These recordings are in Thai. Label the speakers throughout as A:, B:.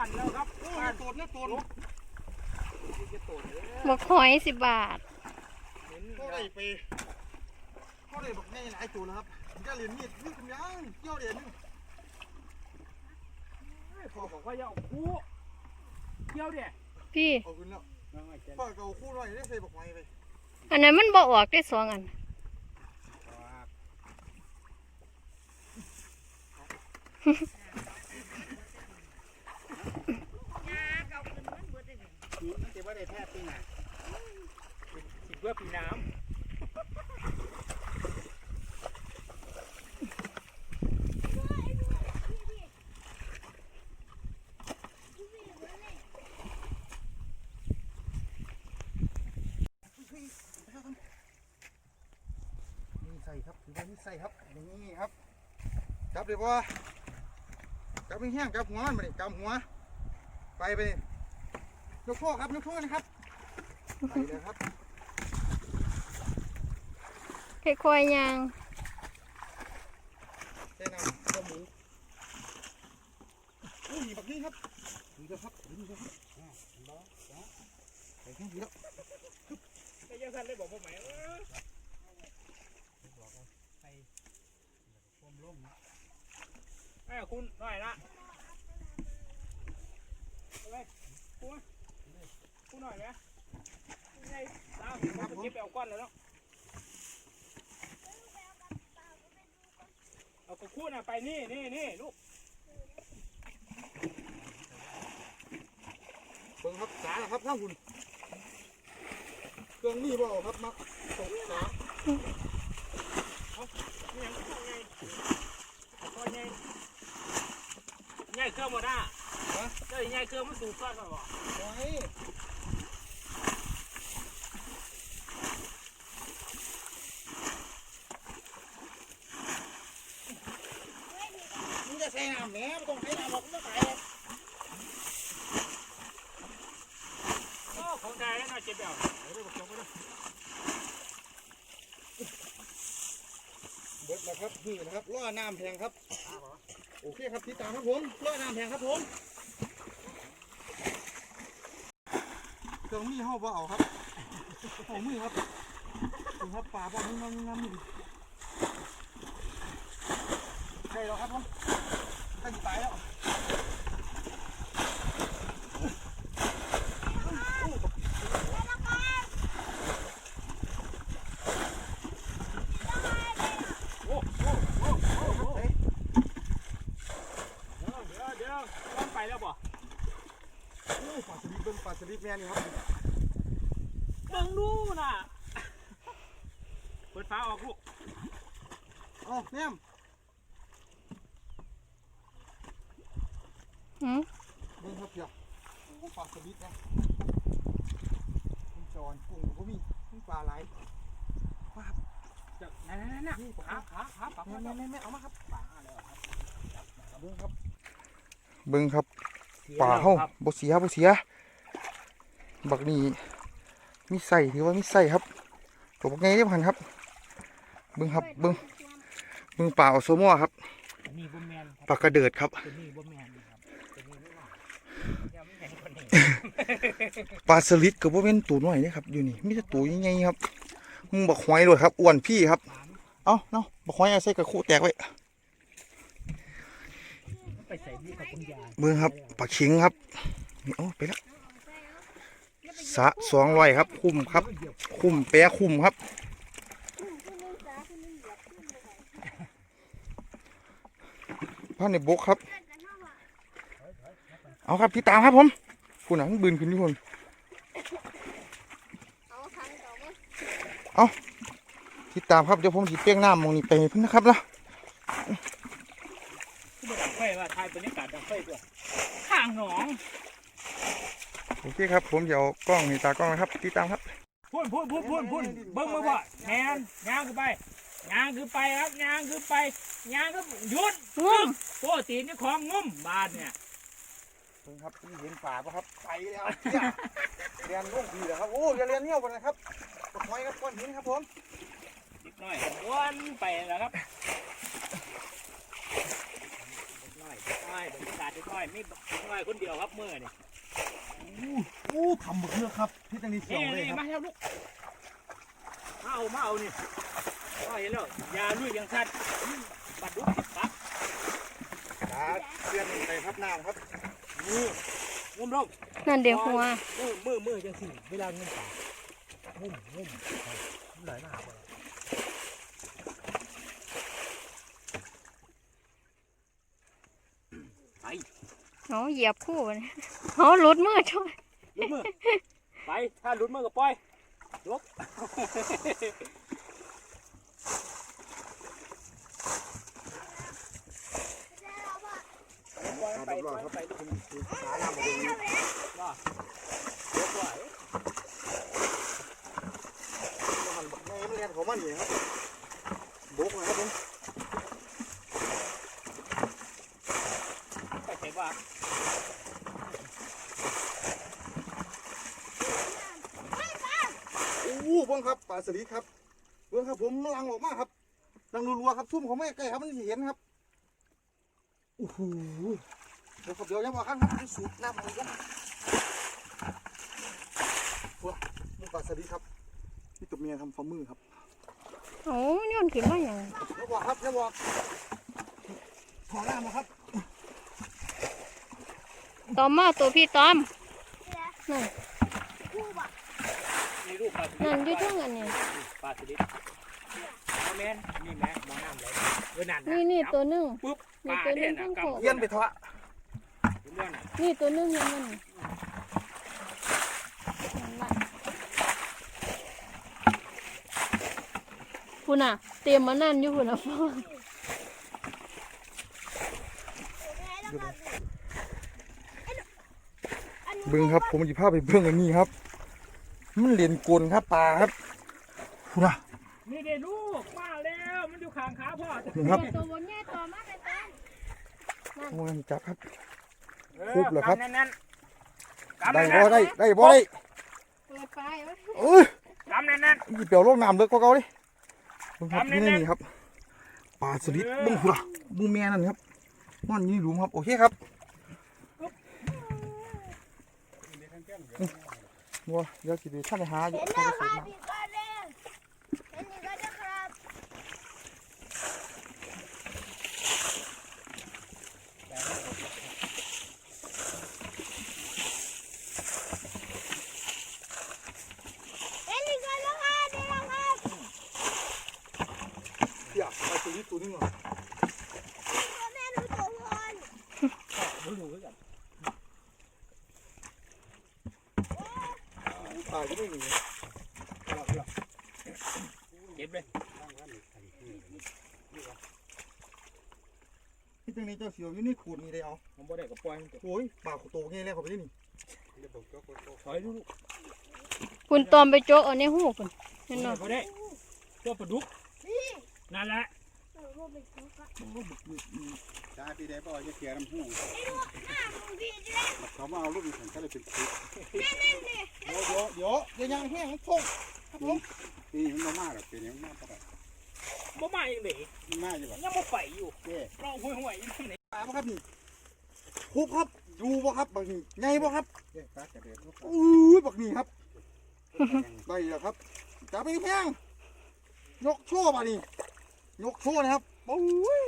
A: านแล้วครับ
B: ๆโอ้
A: บ้ายน
B: โตดนะโตด
A: จะโตเลย
C: บักหอยสิบบาท
A: เห็น
B: พ่อได้ไปพ่อได้บอกง่ายหลายตัวนะครับก็เหรียญมีดนี่ทำยังเกี่ยวเหรียญนึง
A: พ่อบอกว่าอย่าเอาคู่เที่ยวเดี๋ย
C: พี่
B: เอาขึ้นแล้ว
A: น้องไอ้เจ้า
B: พ่อก็เอาคู่หน่อยได้ใส่บอกไม้ไป
C: อันนั้นมันบ่ออกได้สองอัน
A: นี่มันจะว่าได้แท้ปีไหนสิเพื่อปีน้ำ
B: นี่ใส่ครับถือว่านี่ใส่ครับนี่ครับจับเลยพ่อ จับไม่แห้งจับหัวมันไปจับหัว ไปไปนี่ยกโทษครับยกโทษนะครับไปเลยครับ
C: ค่อยๆย่าง
B: ใส่น้ำข้าวหมูโอ้ยแบบนี้ครับดีแล้วครับดีแล้วครับอ่าเห็นบ่อ่าใส่แค่นี้แล้ว
A: ไม่ยังทันได้บอกพ่อไหมเออไอ้คุ ให้คุณหน่อยละเอาไปคุณคุณหน่อยนะไอ้ตามผมจะเก็บไปเอาก้อนแล้วเนาะเอากระคู่น่ะไปนี่นี่นี่ลูก
B: เบิ่งครับสาครับข้างหุ่นเครื่องนี้บ่เอาครับมักตกสา
A: นี่ยังเข้าไงเข้าไงง่ายเครื่องหมดอะ เจ้าง่ายเครื่องมันสูบก้อนหรอ
B: ไว้ยมึงจะใส่น้ำแหน่ไม่ต้องใส่น้ำหรอกมึงไม่ใส่หรอก
A: โอ้ของใจแล้วน่าเจ็บแบบ
B: เอาเลยบอกจบไปเลยเบิดนะครับนี่นะครับล่อน้ำแพงครับ โอเคครับติดตามครับผมล่อน้ำแพงครับผม เครื่องมีห้าบ่เอาครับเอามือครับดูครับป่าบ่มึงงามมึงงามนี่ใช่แล้วครับผมใกล้ตายแล้ว
A: โอ้โอ้โอ้โอ้โอ้เดี๋ยวเดี๋ยวเดี๋ยวต้องไปแล้วบ่
B: โอ้ปลาสลิดเบิ้งปลาสลิดแม่นี่ครับ
A: เบิ่งดูน่ะเปิดฟ้าออกลูก
B: เอา แนม
C: หืม
B: เบิ้งครับเพียโอ้ปลาสลิดนะกุ้งจอนกุ้งก็มีกุ้งปลาไหล
A: เดี๋ยวนั่นนั่นนั่น
B: นี่ป
A: ขา
B: ลา
A: ขาขาปัก
B: แม่
A: มา
B: แม่
A: แล้ว
B: แม่แม่เอามาครับปลาแล้วครับเบิ้งครับเบิ้งครับ
A: สีย
B: ปลา
A: แล้ว
B: เฮา
A: ครับ
B: บ่เสียบ่เสียบักนี่มีใส่ถือว่ามีใส่ครับตัวบักไงเรียบหันครับ เบิ้งครับเบิ้ง เบิ้งปลาออโซมอครับ
A: อันนี้บ่แมนครับ
B: ปลากระเดิดครับ
A: ตัวนี้บ่แมนครับตัวนี้ไม่น่ายังไม่แมนคนนี้
B: ปลาสลิดก็บ่เป็นตัวน้อยเด้ครับอยู่นี่มีแต่ตัวใหญ่ๆครับ มึงบักหอยเลยครับอ้วนพี่ครับ เอ้าเนาะบักหอยเอาใส่กระคู่แตกไว้
A: ไปใส่นี่กับคุณยาย
B: เบิ้งครับปลาเข็งครับโอ้ไปแล้วสะสองร้อยครับ คุ้มครับ คุ้มแปะคุ้มครับ พันในบกครับ เอาครับพี่ตามครับผมคุณหนังบืนขึ้นทุกคนเอาพี่ตามครับเดี๋ยวผมสิเปียงน้ำมองนี่ไปเพิ่นนะครับนะ
A: ไฟว่าทายบรรยากาศดังไฟด้วยข้างหนอง
B: โอเคครับ ผมจะเอากล้องนี่ตากล้องนะครับติดตามครับ
A: พุ่นพุ่นพุ่นพุ่นพุ่นเบิ้งมือบ่แมนยางขึ้นไป ยางขึ้นไปครับยางขึ้นไปยางก็หยุด
C: งุ้ม
A: โอ้ตีนนี่ของงุ่มบานเนี่ย
B: เพิ่งครับนี่เห็นป่าปะครับไปแล้วเนี่ยเรียนลูกดีแล้วครับโอ้อย่าเรียนเนี่ยวันนะครับตกไม้ครับก้อนหินครับผม
A: นิดหน่อยวนไปแล้วครับนิดหน่อยนิดหน่อยบรรยากาศนิดหน่อยไม่นิดหน่อยคนเดียวครับมือนี่
B: โอ้ทำบักเลือกครับที่ตรงนี้เขียว
A: นี่
B: เลย
A: นี่
B: ครับ
A: มาครับลูกมาเอามาเอานี่ ก็เห็นแล้วยาลุยยังชัดปัดดุปั๊บ
B: ตาเรียนไปครับน้ำครับ
A: มืองุ่มลง
C: นั่นเดี๋ยวหัว
A: มือมือมือจังสิเวลางุ่มปากงุ่มงุ่มไหลมาบ่ไป
C: เอาเหยียบคู่ไปเอาหลุดมือช่วย
A: ลุดมือไปถ้าลุดมือก็ปล่อยลบ ไปปล่อยไปลูก
B: หาน้ำมาดูนี่
A: ว่าลบไว้
B: มันบักแม่มันเรียนของมันนี่ครับบกนะครับผม
A: ไปเห็นว่า
B: โอ้เบิ้งครับปลาสลิดครับเบิ้งครับผมลังออกมาครับลังรัวๆครับซุ่มเขาไม่ใกล้ครับมันเห็นครับโอ้โห เดี๋ยวครับเดี๋ยวยังว่าข้างครับสูบน้ำมันกันว้ามันปลาสลิดครับนี่ตัวเมียทำฝ่ามือครับ
C: โอ้ยนขึ้นมาอย่าง
B: แล้วบอกครับแล้วบอกถอดน้ำนะครับ
C: ตอมมาตัวพี่ตอมนั่น
A: มีรูปปลาสลิด
C: นั่นอยู่ทั้งอันนี้
A: ปลาสลิดเอาแม่นนี่แม่มองน้ำเลยเออนั่น
C: นี่นี่ตัวหนึง
A: ปุ๊บป
C: นี่
A: ลา
C: ตัวหนึ
A: เนี่ย
C: ง
A: นะ
C: ทั้ง
A: กำ
C: โขก
B: เยี่ยนไปเถอะ
A: เรื่อง น่ะ
C: นี่ตัวหนึงยังมันคุณน่ะ เตรียมมานั่นอยู่คุณน่ะพ่อ
B: เบิ้งครับผมจะพาไปเบิ้งอันนี้ครับ มันเรียนกลครับปลาครับพูดนะ
A: นี่เด็ลูกมาแล้วมันอยู่ข้างขาพ่อ
B: นี่ครับ
C: ตัวบนแง่ตัวมาเลยตอม
B: โอ้ยจับครับ
A: ออ
B: ครบเหรอครับ
A: กำแน่นๆกำ
B: ได้
A: แน่
B: บ่
A: นๆ
B: ได้ได้บ่ได้
C: เปิดไฟไว้
B: เอ้ย
A: กำแน่น
B: นี่เปลียวโลกน้ำเลิกกว่าเก่าดิเบิ้งครับ
A: ทำแน่
B: นี่
A: ๆ
B: นี่ครับปลาสลิด
A: เออ
B: เบิ้งพูดนะเบิ้งแม่นั่นครับมันอยู่ในหลุมครับโอเคครับวัวเดี๋ยวสิไปท่านไปหาอยู่
D: เห็น
B: ท่าน
D: แล้ว
B: ไป
D: ค
B: สื
D: รั
B: บบมา
D: อีกคนหนึงเห็นอีกคนหนึงครับ เห็นอีกคนแล้วครับนี่แล้วครับ
B: เดี๋ยวปลาสลิด ตัวนึงเหรอ
D: ตัวแม่หนูตัวพร
A: ๆดูดูกัน
B: ปลาจะไม่มี
A: เก็บเลย
B: ที่ตรงนี้เจ้าเสียวอยู่ในขูดนี่ได้เอา
A: ผมบ่ได้ก็ปล่อยมันเถอะ
B: โอ้ยปลาโตเงี้ยเลยเขาไปนี่
A: ถอยดูลูก
C: คุณตอมไปโจกเอาในหูคุณเห็น
A: บ่
C: เนาะ
A: ได้ตัวปลาดุก
D: นี่
A: นั่นแหละ
D: หนูรูปเป็นตัวครับ
E: จ้าพี่ได้ป่ะจะเสียน้ำหู
D: หน้าของพี่ด้วย
E: เขามาเอาลูกอีกสันก็เลยเป็นคลิป
B: เดี๋ยวเดี๋ยวเดี๋ยวเดี๋ยวยังแห้งมันฟงครับผม
E: นี่มันมามากหรอกเป็นยังมากปะ
A: บ่มาอีกเลย
E: มาอยู่แบบ
A: ยังบ่ไปอยู่
E: เจ๊
A: เราห่วยห่วยอยู่ที่ไหน
B: ปลาบ่ครับนี่คุบครับดูบ่ครับบางทีไงบ่ครับ
E: เจ๊ตาจะเด็ดลูก
B: อู้ยบักนี่ครับได้แล้วครับจับไปแห้งยกโชว์มานี่ยกโชว์นะครับ โอ้ย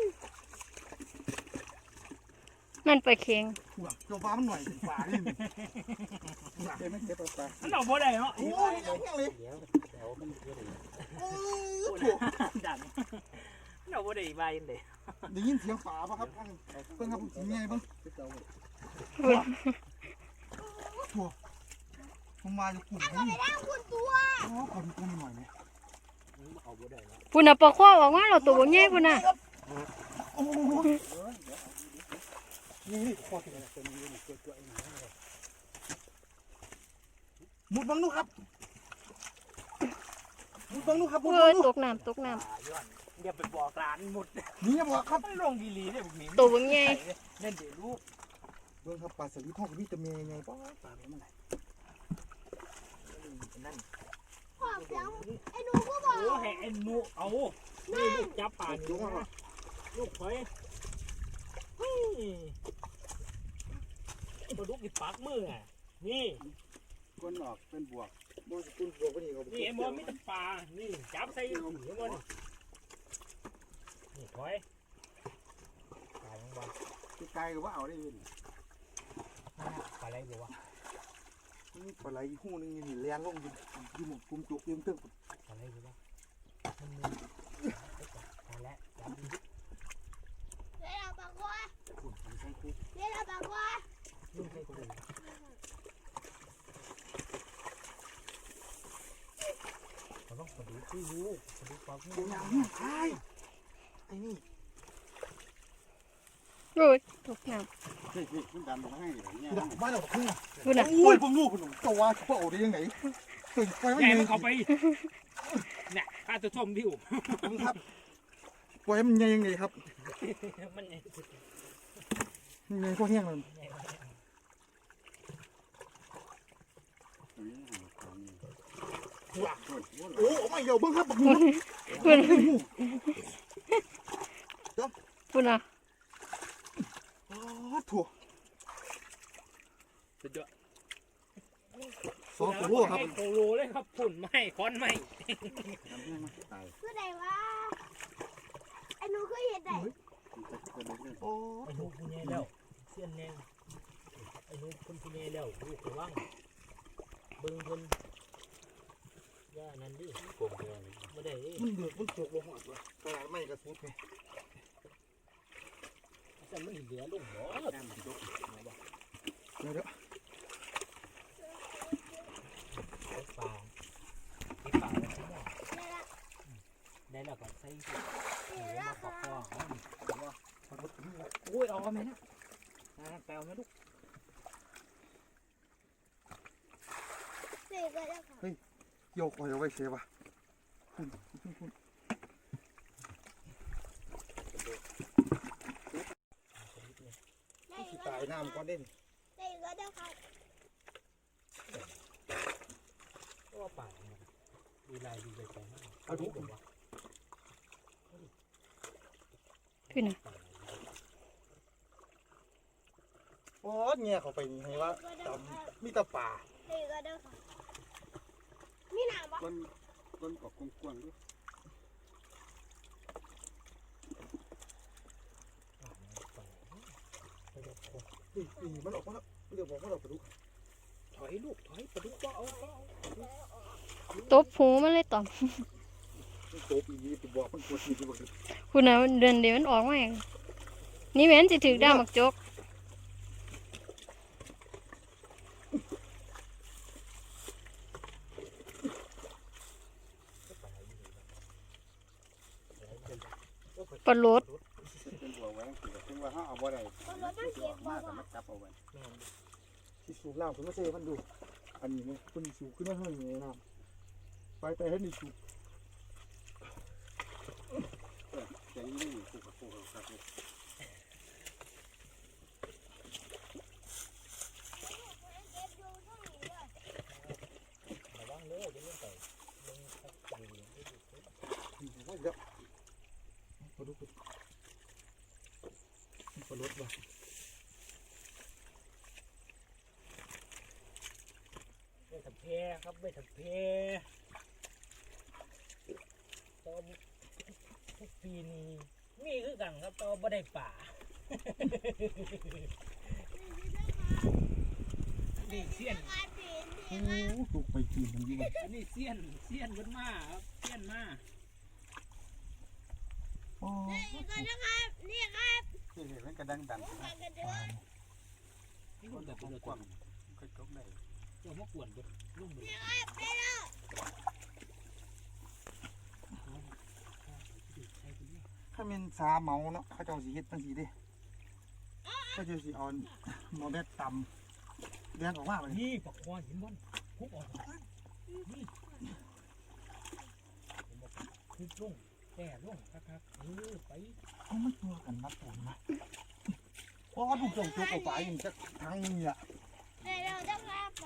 C: นั่นไปเค็ง
B: หัวเจ้าปลามันหน่อยปลานี่
E: เจ๊ไม่เจ๊ปลาปลา
A: มันเอาบ่ได้เนาะ
B: โอ้ยยังแห้งเลย
E: เดี๋ยวเดี๋ยวมันเยอะเลย
B: โอ้ย
A: โอ้
B: โถ่
A: ดันมันเอาบ่ได้ใบเลย
B: ได้ยินเสียงปลาป่ะครับเพิ่งครับผมสิไงเบิ่ง
E: ที่เจ้า
B: ผมมาจะกลุ่ม
D: ก็
B: นี่
D: ไปนั่งคุณตัว
B: โอ้ขอดูตัวหน่อยไหม
A: เอา บ่ได้เนาะ
C: คุณน่ะปลาข้อออกมาเราตัวบนแง่คุณน่ะ
B: โอ้นี่นี่คอถึง
E: ตัวนี้มันเกิดตัวเองนะ
B: มุดบังลูกครับมุดบังลูกครับมุด
C: เว้
B: บั
C: ย
B: งลูก
C: ตกน้ำตกน้
A: อ่าย้อนอย่าไปบอกร้านหมด
B: นี่อย่าบอกครับ
A: มันลงดีลีเนี่ยพวกนี้ำ
C: ตัวเป็นไง
A: เล่นเดี๋ยวลูก
B: เบิ่งครับปลาสลิดทอดกับมีแตะเมียไงป้าปลาเป็นมันไหน
A: นั่น
D: พ่อ เสียงไอ้หนูก็บอก
A: โอ้แห่ไอ้หนูเอานี่ลูกจับป่านี่นะลูกถอยเฮ้ยไอ้ปลาดุกนี่ปากมืออะนี่
E: ก้นออกเป็นบวก
B: บ่สกุลตัวก็นี่ครับ
A: นี่ไอ้หมอมีแต่ปลานี่จับใส่ถุงไอ้หมอนี่นี่ถอยปลายังบ้า
E: ที่ไกลก็ว่าเอาได้ยิน
A: ปลาอะไรอยู่วะ
B: ปลาไหลหูนึงนี่แลนลงยู่อยู่หมุนกุมจุกยู่เตึ้ง
A: ปลาอะไรอยู่วะมันมีปลาแล้วจับดี
D: เล่นปากว่า
A: ขุ่นใส่คุก
D: เล่ากว่า
A: ยุ่งใส่คุกเราต้องปลาดุกที่รู้ปลาดุกปลา
B: เดี๋ยวอย่างไอ้นี่
C: โอ้ยตกน้
E: เฮ้ยมันดันมาให้เหรอเนี่ย
B: ดอกบ้านเราขึ้นอะำ
C: คุณน่ะ
B: โอ้ยผมลูกผมจะว่าเขาเอาได้ยังไงเฮ้ยปล่อยมัน
A: แย่
B: เง
A: มันเข้าไปเนี่ยข้าจะชมดิว
B: ครับปล่อยมันเงยังไงครับ
A: มัน
B: เงยพวกเฮี้ยงมัน
A: หัว
B: โอ้ไม่เดี๋ยวเบิ้งครับบักหู
C: คุณคุณน่ะ
B: ถั่ว
A: สุดยอด
B: สองตัวครับ
A: โคโลเลยครับฝุ่นไหมค้อนไหม
E: ทำให้มันตาย
D: คือไหนวะไอ้หนูเคยเห็นไหน
E: มันจะกระเด็นเลย
B: โอ้
A: ไอ้หนูคุณแย่แล้วเสี้ยนแนงไอ้หนูคุณคุณแย่แล้วลูกระวังเบิ่งคนย่านั่นดิ
E: โกงเลย
A: ไม่ได้เอ้ย
B: มันเดือดมันโจกลงหัวตัวกระดาษไม่กระสุนไง
A: แต่มันเหลือลงหัว
E: แก้มมันยก
B: เดี๋ยวเดี๋ยว
A: ปลาไอ้ปลาไว้ที่หม้อ
D: เล่นละ
A: ได้แล้วก็ใส่ถุง
D: เล่น
A: เดี๋ยว
D: ละ
A: มาขอ
D: ค่ะ
A: พ่อโอ้ยเอาไหมนะแปลวไหมลูก
D: เล่นกันแล้วค่ะ
B: โยกเอาไว้เสียบะคุณคุณคุณ
D: เล่น
B: ที่
D: กัน
B: ตายน้ำก่อนเด่น
D: เล่นกันแล้วค่ะ
A: ก็ว่าป่าเนี่ยดูลายดูใจใจมากเอาดูผมวะ
C: คุณน่ะ
B: โอ้เงี้ยเขาไปนี่ให้ว่า
D: เล่นกันแล้วค่ะ
B: มีแตะป่า
D: เล่นกันแล้วค่ะมีหนามปะ
E: ก้นก้นออกกว้างๆด้วย
B: นี่นี่มันออกมาแล้วเดี๋ยวบอกว่าเราไปดู
A: ถอยลูกถอยปลาดุกก็เอาก็เอา
C: ตบหูมันเลยต่อม
B: มันโตปีนี้ไปบอกมันปวดทีที่บอกดิ
C: คุณน่ะเดินเดี๋ยวมันออกมาเองนี่แม่นสิถือด้ามหมักจกปลาโลด
E: เป็นบวกล่าเขาเอาบ่ได้
D: นรถต้องเก็บ
E: มา
D: บ่
E: แต่
D: วะ
E: มาจับเอาไว้
B: ที่สูบน้ำคุณมาเซ่มันดู อันนี้มันคุณสูบขึ้นมาเท่านี้น้ำไปไปให้นี่สูบ
E: แต่นี่นี่คู่กับคู่กับคู่
D: เก็บอยู่ตรงนี้เลย
A: ระวังเลยจะเล่นไปลงดีดี
B: นี่ว่าเดี๋ยวปลาดุกปลาลดว่ะ
A: ไม่ถับเพครับไม่ถับเพตอนทุกปีนี้มีคือกันครับตอนบ่ได้ป่านี่เสี้ยน
D: การเปลี่ยน
B: โอ้ลูกไปกินมันอยู่บ้าน
A: อันนี้เสี้ยนเสี้ยนมันมาครับเสี้ยนมา
B: โอ้
D: เล่นกันนะครับนี่ครับ
E: นี่เห็นมันกระดังดัน
D: ผมกันกันเด้อ
A: นี่คนแต่เป็น
E: กว้างๆก็จกได้
A: เจ้ามากวนเด้อลุ่มเด้อ
D: นี่ครับไปแล้ว
B: ถ้าเป็นสาเมาเนาะเขาเจ้าสีเฮ็ดตั้งสีเด้
D: เอาเก็
B: จะสิเอาหมอแบตต่ำแดงออกมาเลย
A: นี่ปากคอเห็นบอลคุบออกนี่คุบลงแก่ลงครับๆเออไป
B: เอาไม่ตัวกันนัดผมนะโอ้ดูจงจุกออกไปอย่างจะทางนี้อะ
D: เดี๋ยวเราจะพาไป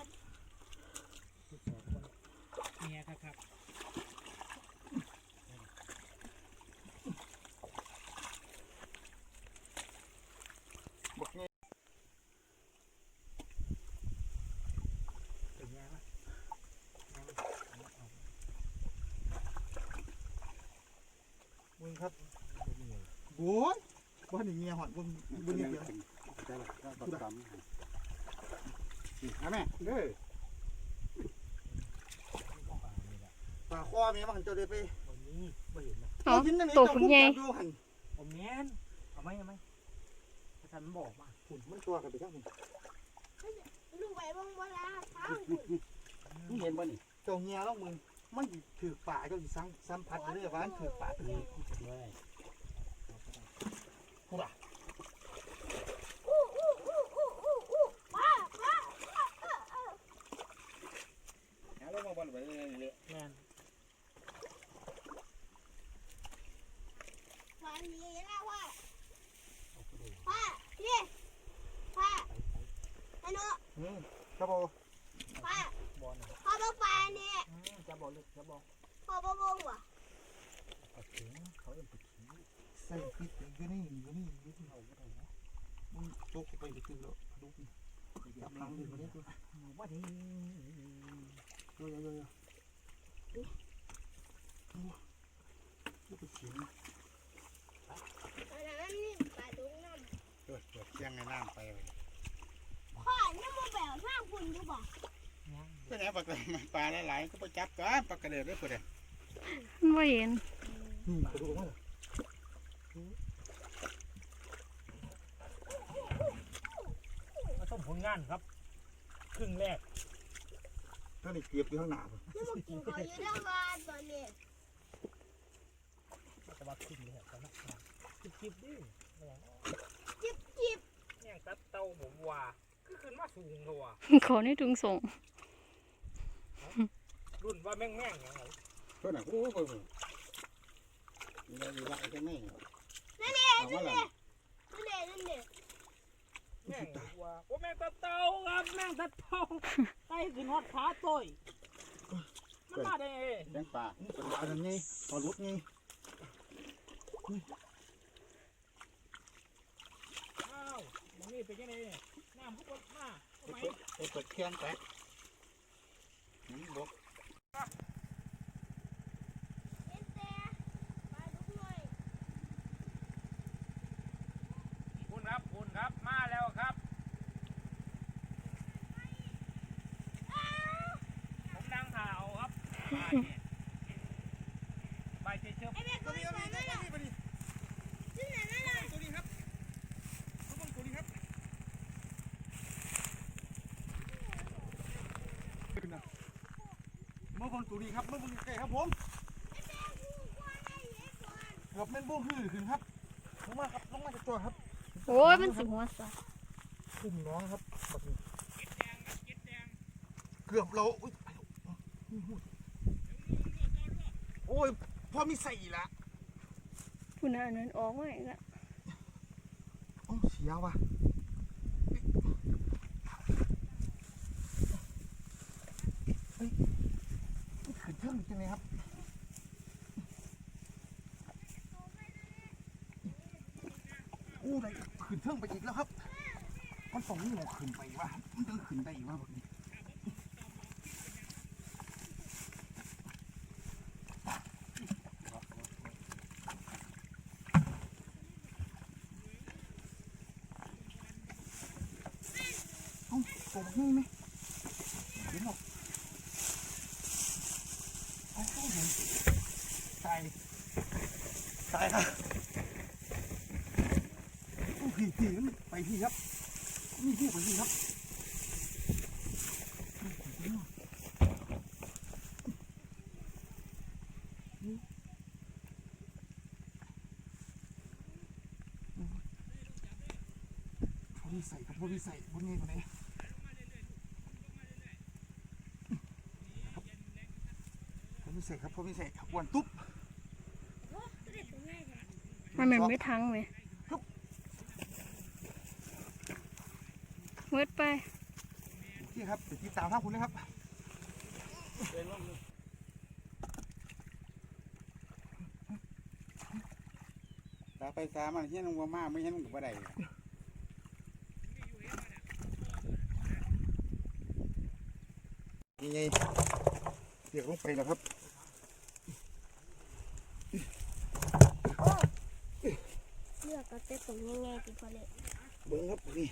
A: ทุกสองคนเมียครับครับ
B: บอกไง
A: เป็นไงวะ
B: มึงครับโอ้ยว่า หนีเมียหอดบนบนนี้เดียว
E: ได้ละก็ต้องทำนี่ฮะแม่เด้อ
A: ป่านี่แหละ
B: ปลาคอเมียมันจะได้ไป
A: วันนี้ไม่เห็นนะ
C: เอาตัวคุณใหญ่
B: ดูหัน
A: โอ้แม่นเอาไหมเอาไหมอาจารย์มันบอกมา
B: หุ่นมันตัวกันไปข้างหนึ่ง
D: ดูไปบ้างเวลาเท้าหุ่น
E: มึงเห็นบ่นี่
B: เจ้าเมียแล้วมึงมันถือป่าเจ้าสิสังสัมผัสเลยว่ามันถือป่าถือ
A: เลย
B: พูดอะ
D: อู้อู้อู้อู้อู้อู้ป้าป้า
E: หาลง มาบ่นไปเรื่อย
A: แม่น
D: วันนี้นะว่า
A: เอาไปดู
D: ป้าพี่ป้าไอ้หนู
B: อืมครับผม
D: ป้า
A: บอลนะ
D: พ่อบอกป้าเนี่ย
A: อืมจะบอกเลยจะบอก
D: พ่อบอกวงว่ะ
A: ปะเข็งเขาเอ็นปะเข็ง
B: ใส่พริกอยู่นี่อยู่นี่อยู่นี่
A: เอาไม่ได้นะ
B: มึงโจกไปไปตื้อแล้วดูดิจับหลังดิคนนี้ตัว
A: ว่าดี
B: โยโยโยโยลูกไปเสียง
D: ตอนนั้นนี่ป้าดุงน้
E: ๆเปิดเปิดเสียงในน้ำไปเลยำ
D: พ่อนี่มึงแบบสร้างคุณดูบ่
A: ยัง
E: ก็แล้วปลากระปลาหลายๆก็ไปจับกันปลากระเดือดด้วยพุ่นเด้
C: มันบ่เห็น
B: นี่กระดูกมัน
A: มาชมผลงานครับ ครึ่งแรก
B: ถ้านี่เกียบอยู่ข้างหน้า
D: นี่มึงกินเขาอยู่ด้วยกันตอนนี้
A: จะมาครึ่งแรกกันนะจิบจิบดิ
D: จิบจิบ
A: เนี่ยตัดเตาผมว่าคือขึ้นมาสูงเลยว่ะ
C: ขอในถุงส่ง
A: รุ่นว่าแม่งแม่งอย่างไร
E: เพิ่นน่ะโอ้โหนี่ได้ละจังไง๋
D: นั่นเอง
E: เอามาละ
D: นั่นเองนั่นเอง
A: แม่งว่าโอ้แม่งตัดเตาครับแม่งตัดเตาไต้ขึ้นฮอดขาต้อยมันมาได้ไง
E: เสียงปลา
B: เป็นอะไรไงพอรุดไง
A: อ้าวมันนี่เป็นยังไงน้ำพุกมาทำไม
E: เปิดเปิดเครื่องไปหืมบก
D: เอ็นแต่ป้าดุงหน่อย
A: คุณครับคุณครับมาแล้วครับผมดังข่าวครับไปเชื่อ
D: ไอ้แม่ก็ไม่ใส่นั่นแหละ
B: ตัวนี้
D: ซึ่งไหนนั่นแหละ
B: ตัวนี้ครับเขาบังตัวนี้ครับ มาบังตัวนี้ครับมาบังใกล้ครับผม
D: ไอ้แม่กูกลัวไอ้เอ็กซ์ก่อน
B: เกือบแม่นบ้งหื้อขึ้นครับลงมาครับลงมาจากตัวครับ
C: โอ้ยมันสิหัวซะ
B: ขึ้นน้องครับแบบนี้เกือบเราอุ๊ยโอ้ยพอมีใส่ละ
C: คุณอันนั้นออกมาอีกแล้ว
B: โอ้เสียว่ะเฮ้ยขึ้นเครื่องจังเลยครับโอ้ได้ขึ้นเครื่อ งไปอีกแล้วครับ มันสองนี่หมขึ้นไปวะมันต้องขึ้นได้อีกวะแบบนี้เอ้าโกงนี่ไหมเดี๋ยวหรอกเอาเข้าหน่อยตายตายครับ พี่พี่มันไปพี่ครับนี่พี่ไปพี่ครับมีใส่ครับพอมีใส่พวกนี้คนไหนพอมีใส่ครับพอมีใส่ครับวนตุ๊บ
C: มันเหมือนไม่ทั้งไหม มืดไป
B: นี่ครับเดี๋ยวติดตามทางคุณนะครับ
E: ตาไปตามันเฮียนวัวมากไม่เฮียนกับบ่ได้
B: ยังไงเปียกลงไปแล้วครับ
D: เลือกก็เต็มตัวง่ายๆดีกว่าเลย
B: เบิ้งครับนี่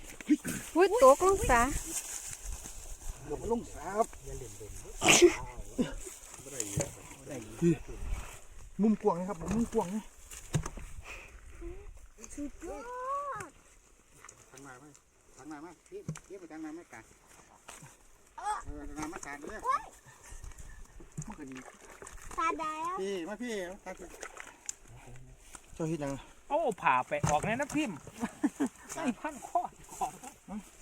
C: อุ้ยตกลงสา
B: เดี๋ยวมาลงสาครับ
A: อย่าเล่นเด่นเด้อ
B: มุมกว้างนะครับมุมกว้างนะ
D: สุดยอด
E: ทางมาไหมทางมาไหมพี่พี่ไปทางมาไหมกาเออทางมามาการเนี่ย
B: มันก็ดี
D: ตาได้แล้ว
E: พี่มาพี่ตาพี่
B: เจ้าเฮ็ดหยัง
A: เอาผ่าไปออกในน้ำพิมพ์ ไอ้พันข้อขอ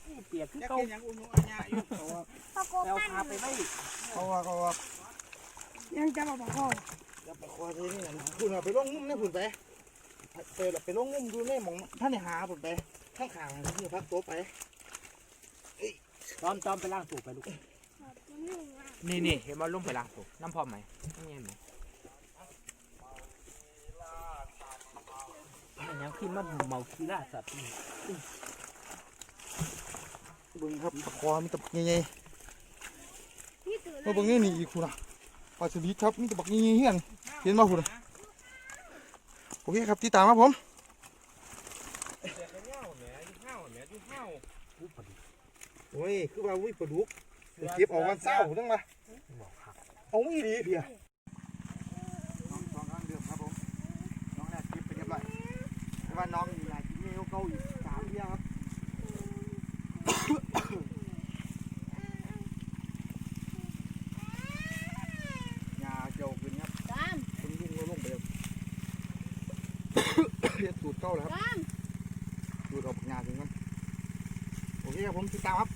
A: นี่เปียกที่เกิ
E: นยังอุ่นอันยาอยู่
B: เขาว่า
A: แล้วพาไปไม่
B: เขาว่าเขาว่า
D: ยังจะมาบอกพ่อ
B: อย่าไปคว้าที่นี่นะคุณเอาไปลงมุมนี่คุณไปไปไปลงมุมดูในหมองท่านในหาผมไปข้างขางๆที่พักโต๊ะไป
A: จอมจอมไปล้างสูบไปลูกนี่นี่เห็นว่าลุ่มไปล้างสูบน้ำพอมไหมนี่เห็นไหมอัน ยังขึ้นมาเมาคีล่าสัตว์นี่
B: เบิ้งครับตะคอมีตะบักใหญ่
D: นี่ตัว
B: ๆมาเบิ้งนี่นี่อีกคุณอะปลาสลิดครับมีตะบักใหญ่ๆเฮียนเห็นมาคุณอะโอเคครับติดตามครับผมโอ้ยคือว่าวิ่งปลาดุกเก็บออกวันเศร้าตั้งมาเอาไม่ดีเดียว
E: น้องสองข้างเดิมครับผม
B: น้องแรกเก็บไปเรียบร้อยแต่ ว่าน้องนี่อยากกินเมลเกาอีกสามเดียวครับยาเจียวขึ้นครับ
D: กาม
B: คนยุ่งก็ลงไปแล้วเรียนสูตรเก้าแล้วครับ
D: กาม
B: สูตรออกงานถึงกันโอเคครับผมติดตามครับ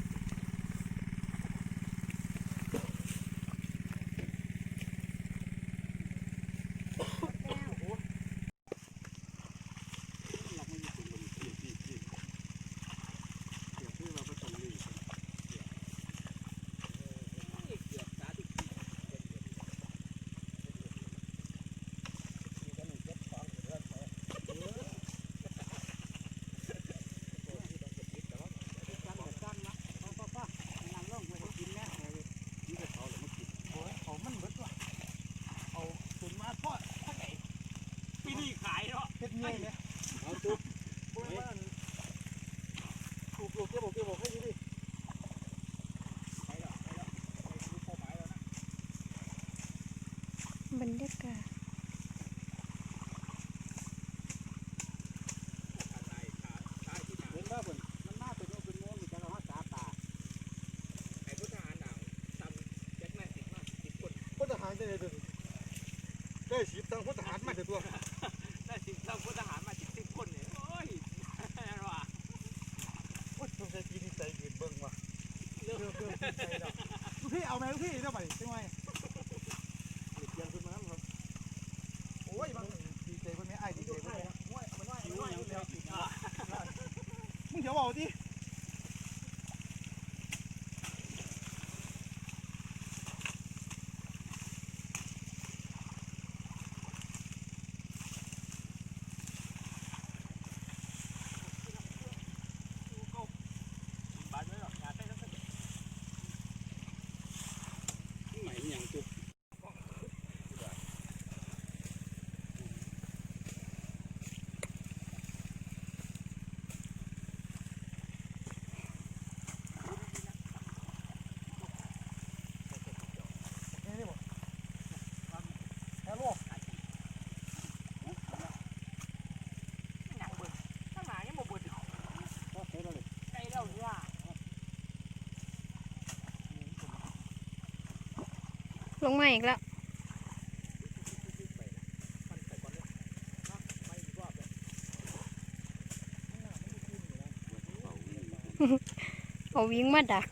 B: เอามันเบิดว่ะเอาตุนมาทอดทอดไหน
A: ปีนี้ขายเนาะ
B: เฮ็ดเงี้ยเนี่ยเอาตุ๊บโอ้ยว่าถูกถูกเก็บบอกเก็บบอกให้ดีดิ
C: บรรยากาศ
E: เห็นว่าเพิ่นมันมาเป็นโน่นเป็นโน่นมีแต่เราหาตาตา
A: ไอ้ผู้ทหารด่างตำแจ็คแม่ติดมากติดคน
B: พลทหารจะได้ตัวได้สิบตังพลทหารมาแต่ตัว
A: ได้สิบเราผู้ทหารมาสิบสิบคนเนี่ยโอ้ยว่า
B: โอ้ยต้องใช้ปีที่ใจเกินเบิ่งว่ะเริ่มเริ่มเริ่มใจแล้วลูกพี่เอาไหมลูกพี่เท่าไหร่ใช่ไหมเกียงขึ้นมาแล้วครับโอ้ยบางดีใจคนนี้ไอ้ดีใจคนนี้หิวยังเดียวมึงเดี๋ยวบอกดินี่นี่บอกฮัลโหล
A: หนังเบิ่งข้างหน้ายังบ่เบิ่ง
E: ก็ใช้เราเลย
A: ไอ้เราเนี่ย
C: ลงมาอีกแล้ว
E: เเอา
A: วิ่งมาดัก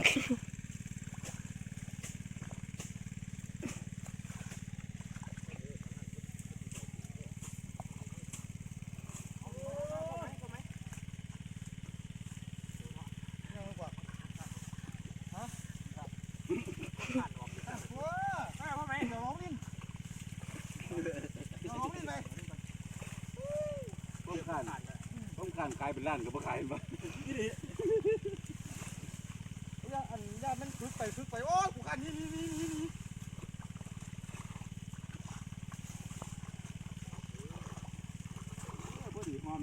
B: ว้ามาพ่อแม่เดี๋ยวร้องลิ้นเดี๋ยวร้องลิ้นไป
E: ต้องการ ต้องการกลายเป็นล้านก็บ่ขายบ่
B: ย่าอันย่ามันฝึกไปฝึกไปโอ้ยกูกันนี่นี่นี่นี่นี่
E: บ่ดีหอม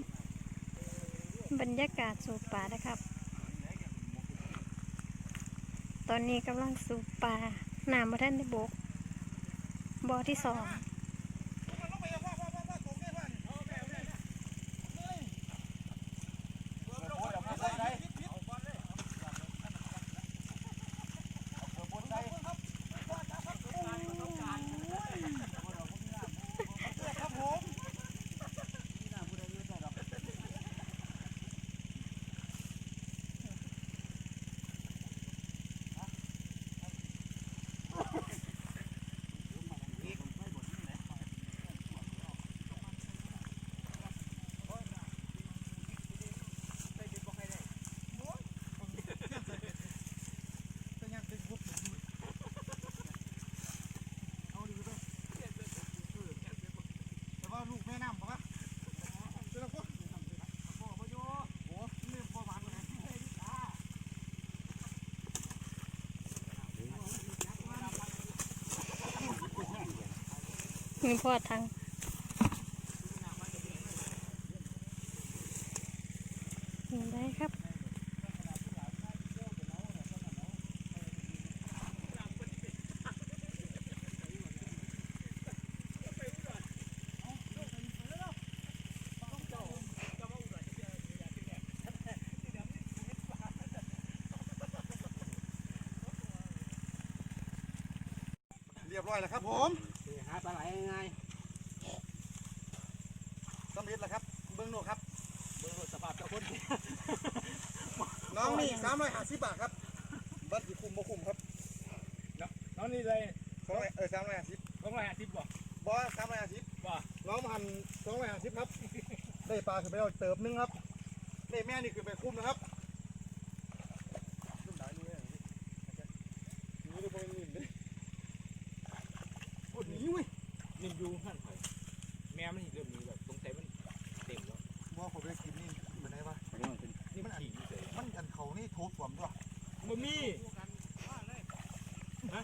A: บรรยากาศสูบป่านะครับ ตอนนี้กำลังสูบป่าน้ำมาท่านได้บกบ่อที่สอง
B: เป็นยังเป็นพุทธเอาดีไปแต่ว่าลูกแม่น้ำปะวะเจ้าพวกพ่อพ่อโยโอ้นี่พ่อหวานเลย
A: มีพ่อทางเห็นได้ครับ
B: เรียบร้อยแล้วครับผมา
E: ปลาไหลง่าย
B: สำเร็จแล้วครับ เบิ้งโน่ครับ
F: เบิ่งรถสภาพเจ้าคน
B: น้องนี่สามร้อยห้าสิบบาทครับบัตรที่คุ้มบ่คุ้มครับ
F: น้องนี่เลย
B: สองร้อยเออสามร้อยห้าสิบ
F: ต้องมาหาทิปบ่
B: บอสสามร้อยห้าสิบ
F: ว่า
B: น้องมาหันสองร้อยห้าสิบครับ ได้ปลาขึ้นไปเอาเติบนึงครับ ได้แม่นี่ขึ้นไปคุ้มนะครับรุ่นไหนรู้ไหมนี่ดูพวกนี้ดิโอ้หนีเว้ย
F: นิ่ม อยู่หั่นไผแม่มันเริ่มมีแบบสงสัยมันเต็มแล้ว
B: บอเขาไปกินนี่เหมือนไหนวะ
F: นี่มันขี่อยู่เลย
B: มันอันเขานี่โถสวมด้วย
F: บ่มี
B: เอา